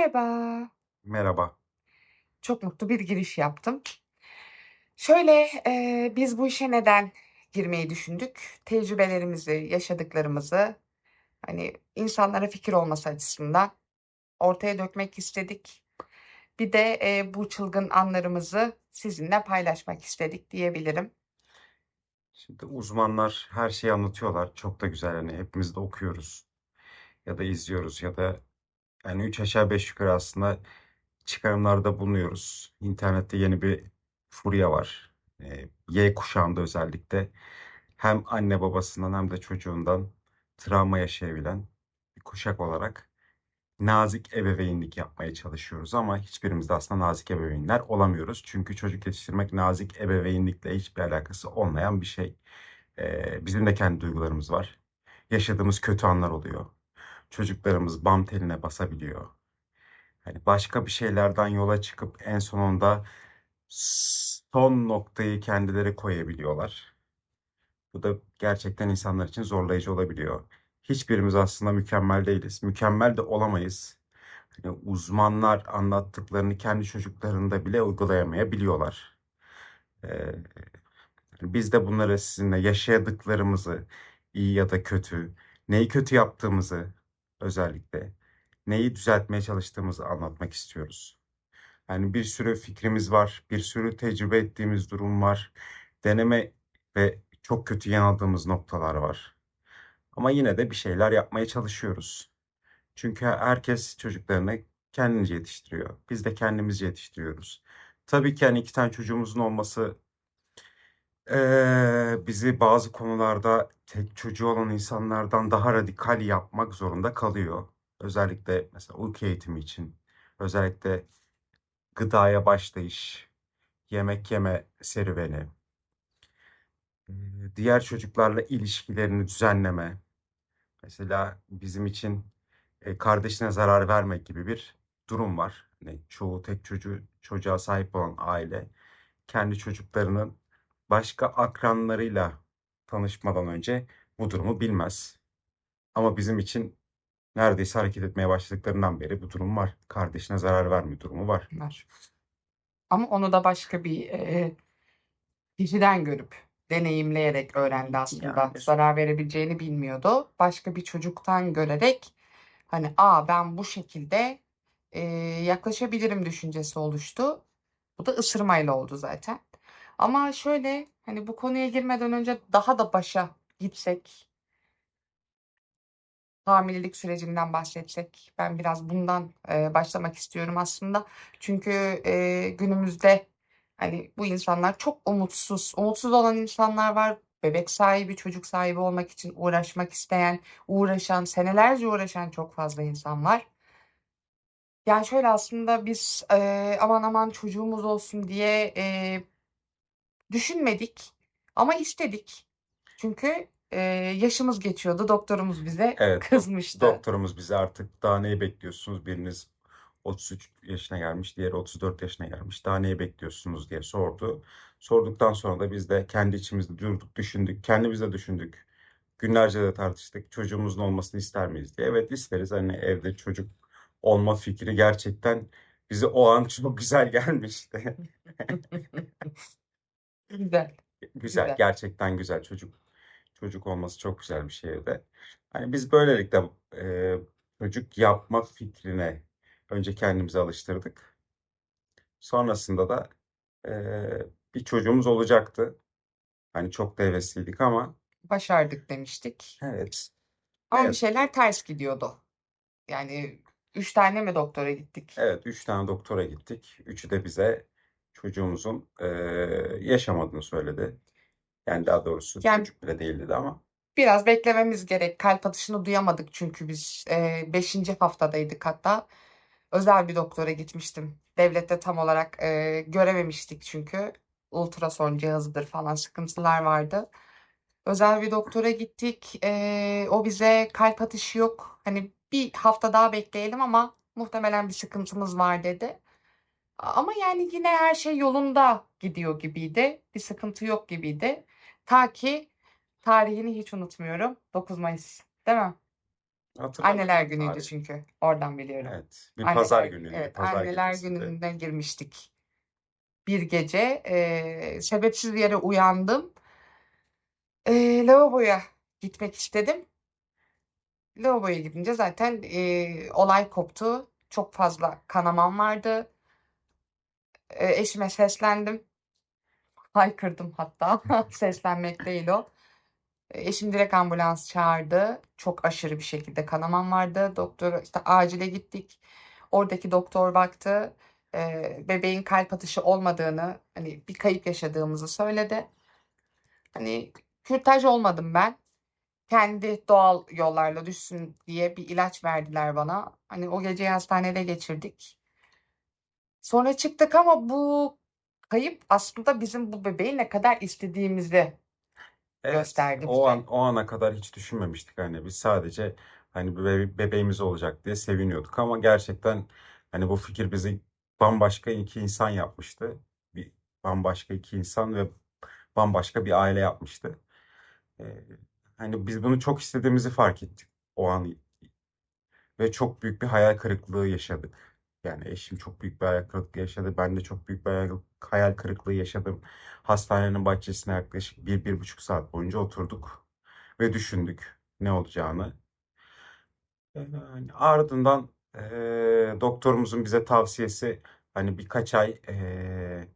Merhaba. Merhaba. Çok mutlu bir giriş yaptım. Şöyle, eee, biz bu işe neden girmeyi düşündük? Tecrübelerimizi, yaşadıklarımızı, hani, insanlara fikir olması açısından ortaya dökmek istedik. Bir de, eee, bu çılgın anlarımızı sizinle paylaşmak istedik diyebilirim. Şimdi uzmanlar her şeyi anlatıyorlar. Çok da güzel. Hani hepimiz de okuyoruz ya da izliyoruz ya da yani 3 aşağı 5 yukarı aslında çıkarımlarda bulunuyoruz. İnternette yeni bir furya var. Eee, Y kuşağında özellikle hem anne babasından hem de çocuğundan travma yaşayabilen bir kuşak olarak nazik ebeveynlik yapmaya çalışıyoruz ama hiçbirimiz de aslında nazik ebeveynler olamıyoruz. Çünkü çocuk yetiştirmek nazik ebeveynlikle hiçbir alakası olmayan bir şey. Eee, bizim de kendi duygularımız var. Yaşadığımız kötü anlar oluyor. Çocuklarımız bam teline basabiliyor. Hani başka bir şeylerden yola çıkıp en sonunda son noktayı kendileri koyabiliyorlar. Bu da gerçekten insanlar için zorlayıcı olabiliyor. Hiçbirimiz aslında mükemmel değiliz. Mükemmel de olamayız. Hani uzmanlar anlattıklarını kendi çocuklarında bile uygulayamayabiliyorlar. Ee, biz de bunları sizinle yaşadıklarımızı, iyi ya da kötü, neyi kötü yaptığımızı özellikle, neyi düzeltmeye çalıştığımızı anlatmak istiyoruz. Yani bir sürü fikrimiz var, bir sürü tecrübe ettiğimiz durum var, deneme ve çok kötü yanıldığımız noktalar var. Ama yine de bir şeyler yapmaya çalışıyoruz. Çünkü herkes çocuklarını kendince yetiştiriyor. Biz de kendimizi yetiştiriyoruz. Tabii ki hani iki tane çocuğumuzun olması eee, bizi bazı konularda tek çocuğu olan insanlardan daha radikal yapmak zorunda kalıyor. Özellikle mesela uyku eğitimi için, özellikle gıdaya başlayış, yemek yeme serüveni, diğer çocuklarla ilişkilerini düzenleme. Mesela bizim için kardeşine zarar vermek gibi bir durum var. Hani çoğu tek çocuğu çocuğa sahip olan aile kendi çocuklarının başka akranlarıyla tanışmadan önce bu durumu bilmez. Ama bizim için neredeyse hareket etmeye başladıklarından beri bu durum var. Kardeşine zarar verme durumu var. Var. Ama onu da başka bir, eee, kişiden görüp, deneyimleyerek öğrendi aslında. Yani. Zarar verebileceğini bilmiyordu. Başka bir çocuktan görerek, hani, "A, ben bu şekilde, eee, yaklaşabilirim." düşüncesi oluştu. Bu da ısırmayla oldu zaten. Ama şöyle, hani, bu konuya girmeden önce daha da başa gitsek hamilelik sürecinden bahsetsek, ben biraz bundan, eee, başlamak istiyorum aslında. Çünkü, eee, günümüzde, hani, bu insanlar çok umutsuz. Umutsuz olan insanlar var. Bebek sahibi, çocuk sahibi olmak için uğraşmak isteyen, uğraşan, senelerce uğraşan çok fazla insan var. Yani, şöyle aslında biz, eee, aman aman çocuğumuz olsun diye, eee, düşünmedik ama istedik. Çünkü, eee, yaşımız geçiyordu. Doktorumuz bize Evet, kızmıştı. doktorumuz bize artık daha neyi bekliyorsunuz? Biriniz 33 yaşına gelmiş, diğeri 34 yaşına gelmiş. Daha neyi bekliyorsunuz diye sordu. Sorduktan sonra da biz de kendi içimizde durduk, düşündük. Kendimiz de düşündük. Günlerce de tartıştık. Çocuğumuzun olmasını ister miyiz diye. Evet isteriz. Hani evde çocuk olma fikri gerçekten bize o an çok güzel gelmişti. Güzel, Güzel, güzel. gerçekten güzel. Çocuk çocuk olması çok güzel bir şey evde. Hani biz böylelikle eee, çocuk yapma fikrine önce kendimizi alıştırdık. Sonrasında da eee, bir çocuğumuz olacaktı. Hani çok da hevesliydik ama Başardık demiştik. evet. Ama bir Evet. şeyler ters gidiyordu. Yani 3 tane mi doktora gittik? Evet, 3 tane doktora gittik. Üçü de bize çocuğumuzun eee, yaşamadığını söyledi. Yani daha doğrusu Yani çocuk bile değildi de ama. biraz beklememiz gerek. Kalp atışını duyamadık çünkü biz, eee, 5. haftadaydık hatta. Özel bir doktora gitmiştim. Devlette tam olarak, eee, görememiştik çünkü. Ultrason cihazıdır falan sıkıntılar vardı. Özel bir doktora gittik. Eee, o bize kalp atışı yok. Hani bir hafta daha bekleyelim ama muhtemelen bir sıkıntımız var dedi. Ama yani yine her şey yolunda gidiyor gibiydi. Bir sıkıntı yok gibiydi. Ta ki tarihini hiç unutmuyorum. 9 Mayıs, değil mi? Hatırlamıyorum Anneler günüydü tarihi. çünkü. Oradan biliyorum. Evet. Bir pazar Anneler günüydü. evet, Pazar anneler gecesiydi. gününe girmiştik. Bir gece eee, sebepsiz yere uyandım. Eee, lavaboya gitmek istedim. Lavaboya gidince zaten eee, olay koptu. Çok fazla kanamam vardı. Eşime seslendim. Haykırdım hatta. Seslenmek değil o. Eşim direkt ambulans çağırdı. Çok aşırı bir şekilde kanamam vardı. Doktor işte acile gittik. Oradaki doktor baktı. Eee, bebeğin kalp atışı olmadığını, hani bir kayıp yaşadığımızı söyledi. Hani kürtaj olmadım ben. Kendi doğal yollarla düşsün diye bir ilaç verdiler bana. Hani o geceyi hastanede geçirdik. Sonra çıktık ama bu kayıp aslında bizim bu bebeği ne kadar istediğimizi Evet, gösterdi o an o ana kadar hiç düşünmemiştik hani biz sadece hani bir bebe- bebeğimiz olacak diye seviniyorduk ama gerçekten hani bu fikir bizi bambaşka iki insan yapmıştı. Bir bambaşka iki insan ve bambaşka bir aile yapmıştı. Ee, hani biz bunu çok istediğimizi fark ettik o an ve çok büyük bir hayal kırıklığı yaşadık. Yani eşim çok büyük bir hayal kırıklığı yaşadı. Ben de çok büyük bir hayal, kırıklığı yaşadım. Hastanenin bahçesine yaklaşık bir, bir buçuk saat boyunca oturduk ve düşündük ne olacağını. Ee, ardından eee, doktorumuzun bize tavsiyesi hani birkaç ay eee,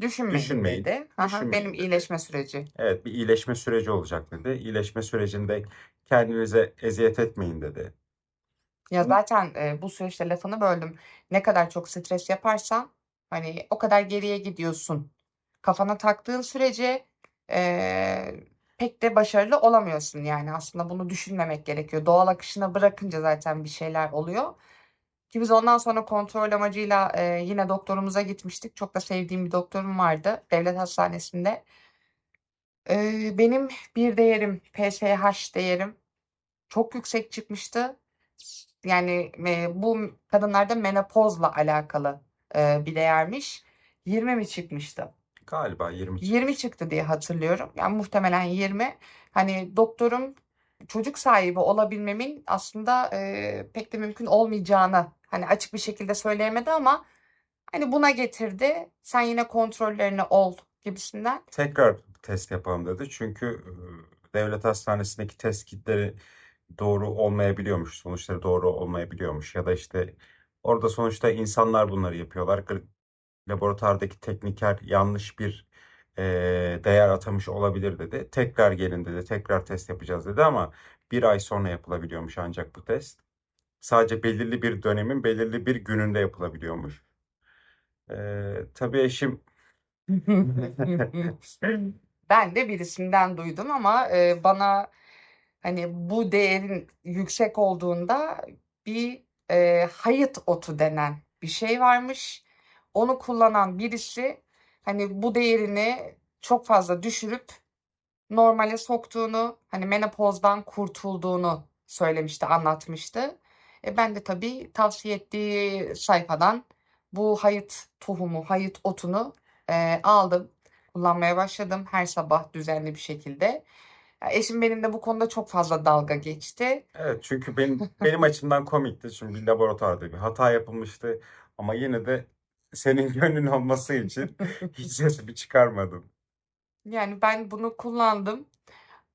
Düşünmeyin düşünmeyin, dedi. Aha, düşünmeyin benim dedi. iyileşme süreci. Evet, bir iyileşme süreci olacak dedi. İyileşme sürecinde kendinize eziyet etmeyin dedi. Ya zaten e, bu süreçte lafını böldüm. Ne kadar çok stres yaparsan hani o kadar geriye gidiyorsun. Kafana taktığın sürece e, pek de başarılı olamıyorsun yani. Aslında bunu düşünmemek gerekiyor. Doğal akışına bırakınca zaten bir şeyler oluyor. Ki biz ondan sonra kontrol amacıyla e, yine doktorumuza gitmiştik. Çok da sevdiğim bir doktorum vardı devlet hastanesinde. E, benim bir değerim, PSH değerim çok yüksek çıkmıştı. Yani e, bu kadınlarda menopozla alakalı e, bir değermiş. 20 mi çıkmıştı? Galiba 20 20 çıkmış. çıktı diye hatırlıyorum. Yani muhtemelen 20. Hani doktorum çocuk sahibi olabilmemin aslında e, pek de mümkün olmayacağını hani açık bir şekilde söyleyemedi ama hani buna getirdi. Sen yine kontrollerini ol gibisinden. Tekrar test yapalım dedi. Çünkü e, devlet hastanesindeki test kitleri doğru olmayabiliyormuş. Sonuçları doğru olmayabiliyormuş. Ya da işte orada sonuçta insanlar bunları yapıyorlar. Laboratuvardaki tekniker yanlış bir e, değer atamış olabilir dedi. Tekrar gelin dedi. Tekrar test yapacağız dedi ama bir ay sonra yapılabiliyormuş ancak bu test. Sadece belirli bir dönemin belirli bir gününde yapılabiliyormuş. E, tabii eşim Ben de birisinden duydum ama e, bana hani bu değerin yüksek olduğunda bir e, hayıt otu denen bir şey varmış. Onu kullanan birisi hani bu değerini çok fazla düşürüp normale soktuğunu, hani menopozdan kurtulduğunu söylemişti, anlatmıştı. E ben de tabii tavsiye ettiği sayfadan bu hayıt tohumu, hayıt otunu e, aldım. Kullanmaya başladım her sabah düzenli bir şekilde. Eşim benim de bu konuda çok fazla dalga geçti. Evet çünkü benim benim açımdan komikti. Çünkü bir laboratuvarda bir hata yapılmıştı. Ama yine de senin gönlün olması için hiç sesimi çıkarmadım. Yani ben bunu kullandım.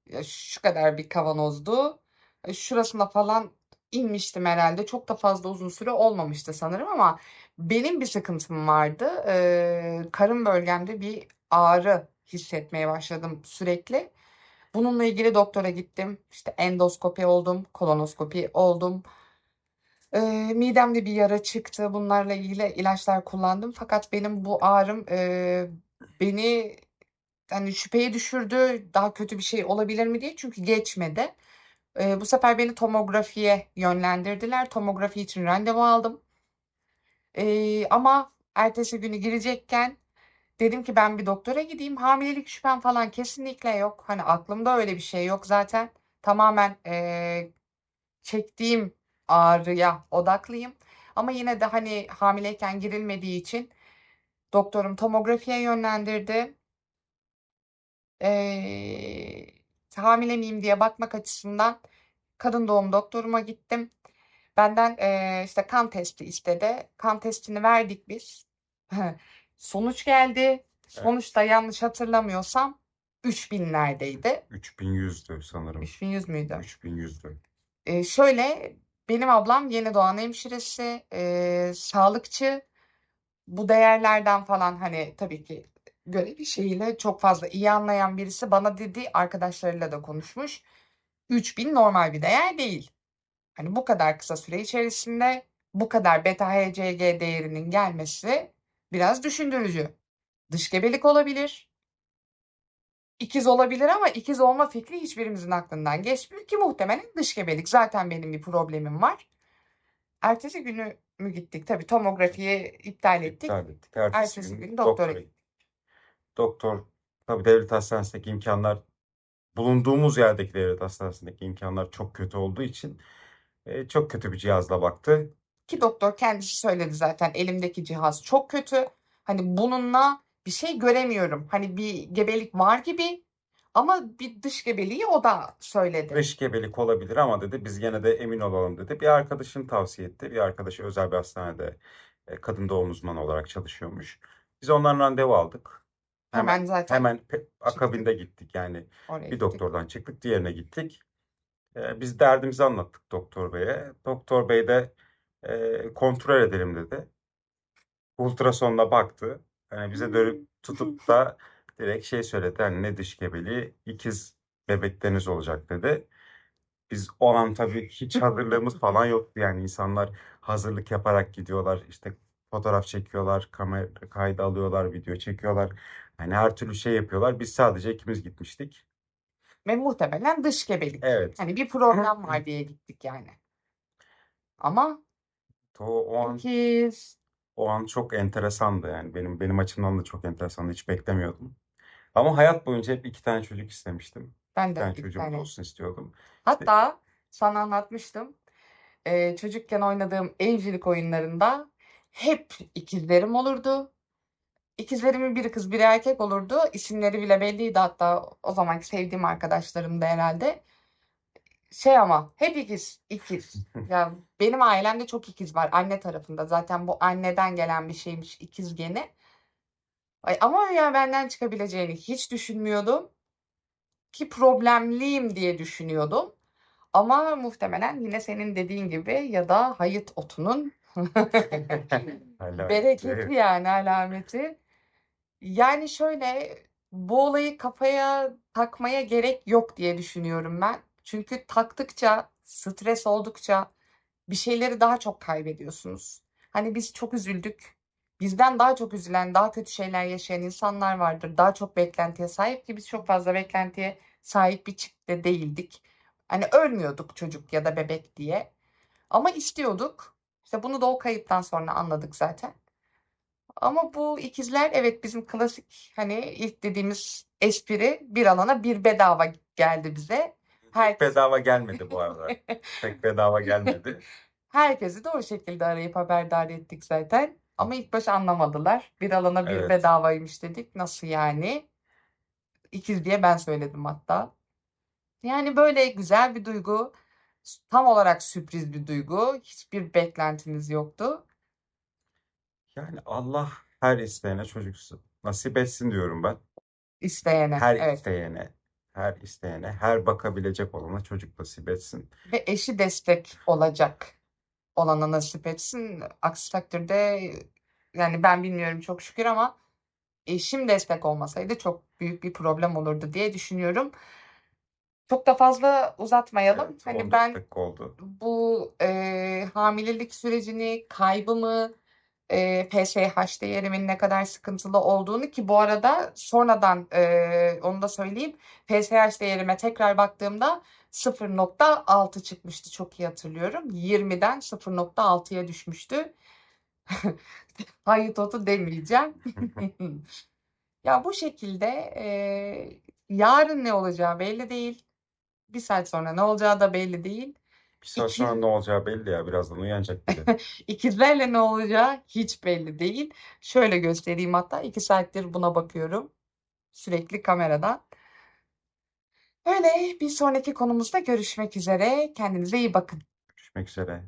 Ya şu kadar bir kavanozdu. E, Şurasına falan inmiştim herhalde. Çok da fazla uzun süre olmamıştı sanırım ama benim bir sıkıntım vardı. Ee, karın bölgemde bir ağrı hissetmeye başladım sürekli. Bununla ilgili doktora gittim. İşte endoskopi oldum, kolonoskopi oldum. Ee, midemde bir yara çıktı. Bunlarla ilgili ilaçlar kullandım. Fakat benim bu ağrım e, beni hani şüpheye düşürdü. Daha kötü bir şey olabilir mi diye. Çünkü geçmedi. Ee, bu sefer beni tomografiye yönlendirdiler. Tomografi için randevu aldım. Ee, ama ertesi günü girecekken dedim ki ben bir doktora gideyim. Hamilelik şüphem falan kesinlikle yok. Hani aklımda öyle bir şey yok zaten. Tamamen eee, çektiğim ağrıya odaklıyım. Ama yine de hani hamileyken girilmediği için doktorum tomografiye yönlendirdi. Eee, hamile miyim diye bakmak açısından Kadın doğum doktoruma gittim. Benden eee, işte kan testi istedi. Kan testini verdik biz. Sonuç geldi. Evet. Sonuçta yanlış hatırlamıyorsam 3000'lerdeydi. 3100'dü sanırım. 3100 müydü? 3100'dü. Eee, şöyle benim ablam yeni doğan hemşiresi, eee, sağlıkçı. Bu değerlerden falan hani tabii ki görevi şeyiyle çok fazla iyi anlayan birisi bana dedi arkadaşlarıyla da konuşmuş. 3000 normal bir değer değil. Hani bu kadar kısa süre içerisinde bu kadar beta HCG değerinin gelmesi biraz düşündürücü. Dış gebelik olabilir. İkiz olabilir ama ikiz olma fikri hiçbirimizin aklından geçmiyor ki muhtemelen dış gebelik. Zaten benim bir problemim var. Ertesi günü mü gittik? Tabii tomografiyi iptal ettik. İptal ettik. Ertesi Ertesi gün gün doktora gittik. Doktor tabii devlet hastanesindeki imkanlar bulunduğumuz yerdeki devlet hastanesindeki imkanlar çok kötü olduğu için e, çok kötü bir cihazla baktı. Ki doktor kendisi söyledi zaten elimdeki cihaz çok kötü. Hani bununla bir şey göremiyorum. Hani bir gebelik var gibi ama bir dış gebeliği o da söyledi. Dış gebelik olabilir ama dedi biz gene de emin olalım dedi. Bir arkadaşım tavsiye etti. Bir arkadaşı özel bir hastanede e, kadın doğum uzmanı olarak çalışıyormuş. Biz ondan randevu aldık. Hemen Hemen zaten hemen çıktık akabinde gittik yani. oraya Bir gittik. doktordan çıktık, diğerine gittik. E, biz derdimizi anlattık doktor beye. Doktor bey de e, kontrol edelim dedi. Ultrasonla baktı. Yani bize dönüp tutup da direkt şey söyledi. Hani ne dış gebeliği, ikiz bebekleriniz olacak dedi. Biz o an tabii hiç hazırlığımız falan yoktu. Yani insanlar hazırlık yaparak gidiyorlar. İşte fotoğraf çekiyorlar, kamera kaydı alıyorlar, video çekiyorlar. Hani her türlü şey yapıyorlar. Biz sadece ikimiz gitmiştik. Ve muhtemelen dış gebelik. Evet. Hani bir problem var diye gittik yani. Ama O, o an ikiz. o an çok enteresandı yani. Benim benim açımdan da çok enteresandı. Hiç beklemiyordum. Ama hayat boyunca hep iki tane çocuk istemiştim. Ben Bir de tane iki çocuğumuz tane. olsun istiyordum. Hatta sana anlatmıştım. Ee, çocukken oynadığım evcilik oyunlarında hep ikizlerim olurdu. İkizlerimin biri kız biri erkek olurdu. İsimleri bile belliydi hatta o zamanki sevdiğim arkadaşlarım da herhalde. Şey ama hep ikiz, ikiz. Ya benim ailemde çok ikiz var anne tarafında. Zaten bu anneden gelen bir şeymiş ikiz geni. Ay, ama ya benden çıkabileceğini hiç düşünmüyordum. Ki problemliyim diye düşünüyordum. Ama muhtemelen yine senin dediğin gibi ya da hayıt otunun bereketli yani alameti. Yani şöyle bu olayı kafaya takmaya gerek yok diye düşünüyorum ben. Çünkü taktıkça, stres oldukça bir şeyleri daha çok kaybediyorsunuz. Hani biz çok üzüldük. Bizden daha çok üzülen, daha kötü şeyler yaşayan insanlar vardır. Daha çok beklentiye sahip ki biz çok fazla beklentiye sahip bir çiftte değildik. Hani ölmüyorduk çocuk ya da bebek diye. Ama istiyorduk. İşte bunu da o kayıptan sonra anladık zaten. Ama bu ikizler evet bizim klasik hani ilk dediğimiz espri bir alana bir bedava geldi bize. Pek Herkes bedava gelmedi bu arada. Pek bedava gelmedi. herkesi o şekilde arayıp haberdar ettik zaten. Ama ilk başta anlamadılar. Bir alana bir Evet. bedavaymış dedik. Nasıl yani? İkiz diye ben söyledim hatta. Yani böyle güzel bir duygu. Tam olarak sürpriz bir duygu. Hiçbir beklentiniz yoktu. Yani Allah her isteyene çocuk nasip etsin diyorum ben. İsteyene. Her Evet. isteyene, her isteyene, her bakabilecek olana çocuk nasip etsin. Ve eşi destek olacak olana nasip etsin. Aksi takdirde yani ben bilmiyorum çok şükür ama eşim destek olmasaydı çok büyük bir problem olurdu diye düşünüyorum. Çok da fazla uzatmayalım. Evet, Hani 14 ben oldu. bu e, hamilelik sürecini, kaybımı, e, PSH değerimin ne kadar sıkıntılı olduğunu ki bu arada sonradan e, onu da söyleyeyim. PSH değerime tekrar baktığımda 0.6 çıkmıştı çok iyi hatırlıyorum. 20'den 0.6'ya düşmüştü. Hayıtotu demeyeceğim. Ya bu şekilde e, yarın ne olacağı belli değil. Bir saat sonra ne olacağı da belli değil. Bir saat İki, sonra ne olacağı belli ya. Birazdan uyanacak biri. ikizlerle ne olacağı hiç belli değil. Şöyle göstereyim hatta iki saattir buna bakıyorum. Sürekli kameradan. Öyle bir sonraki konumuzda görüşmek üzere. Kendinize iyi bakın. Görüşmek üzere.